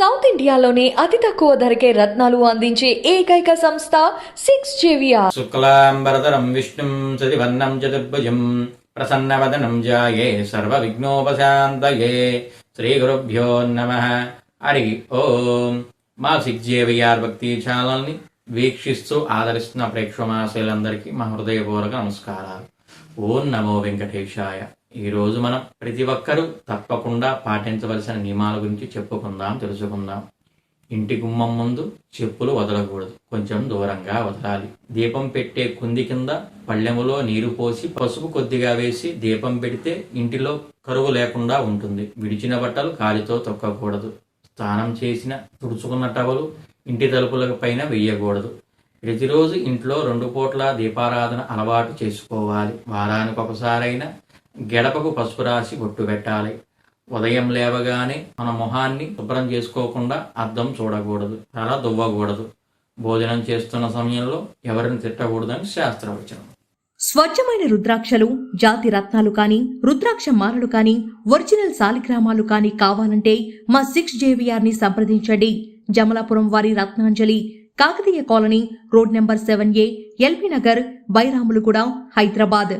South ఇండియాలోనే అతి తక్కువ ధరకే రత్నాలు అందించే ఏకైక సంస్థ సిక్స్ జేవిఆర్. శుక్లాంబరధరం విష్ణుం సతివర్ణం చతుర్భుజం ప్రసన్నవదనం జాయే శ్రీ గురుభ్యో నమ. హరి ఓం. మా జేవిఆర్ భక్తి ఛానల్ని వీక్షిస్తూ ఆదరిస్తున్న ప్రేక్షమాశయులందరికీ మా హృదయపూర్వక నమస్కారాలు. ఓం నమో వెంకటేశాయ. ఈరోజు మనం ప్రతి ఒక్కరూ తప్పకుండా పాటించవలసిన నియమాల గురించి చెప్పుకుందాం తెలుసుకుందాం. ఇంటి గుమ్మం ముందు చెప్పులు వదలకూడదు. కొంచెం దూరంగా వదలాలి. దీపం పెట్టే కుంది కింద పళ్ళెములో నీరు పోసి పసుపు కొద్దిగా వేసి దీపం పెడితే ఇంటిలో కరువు లేకుండా ఉంటుంది. విడిచిన బట్టలు కాలితో తొక్కకూడదు. స్నానం చేసిన తుడుచుకున్న టవలు ఇంటి తలుపుల పైన వేయకూడదు. ప్రతిరోజు ఇంట్లో రెండు పూట్ల దీపారాధన అలవాటు చేసుకోవాలి. వారానికి ఒకసారైనా గడపకు పసుపు రాసి బొట్టు పెట్టాలి. ఉదయం లేవగానే మన మొహాన్ని శుభ్రం చేసుకోకుండా అద్దం చూడకూడదు అలా దువ్వకూడదు. భోజనం చేస్తున్న సమయంలో ఎవరిని తిట్టకూడదని శాస్త్రవచనం. స్వచ్ఛమైన రుద్రాక్షలు జాతి రత్నాలు కానీ రుద్రాక్ష మాలలు కానీ ఒరిజినల్ సాలిగ్రామాలు కానీ కావాలంటే మా సిక్స్ జేవిఆర్ని సంప్రదించండి. జమలాపురం వారి Ratnanjali Kakatiya colony road number seven A LB Nagar Bairamalguda Hyderabad.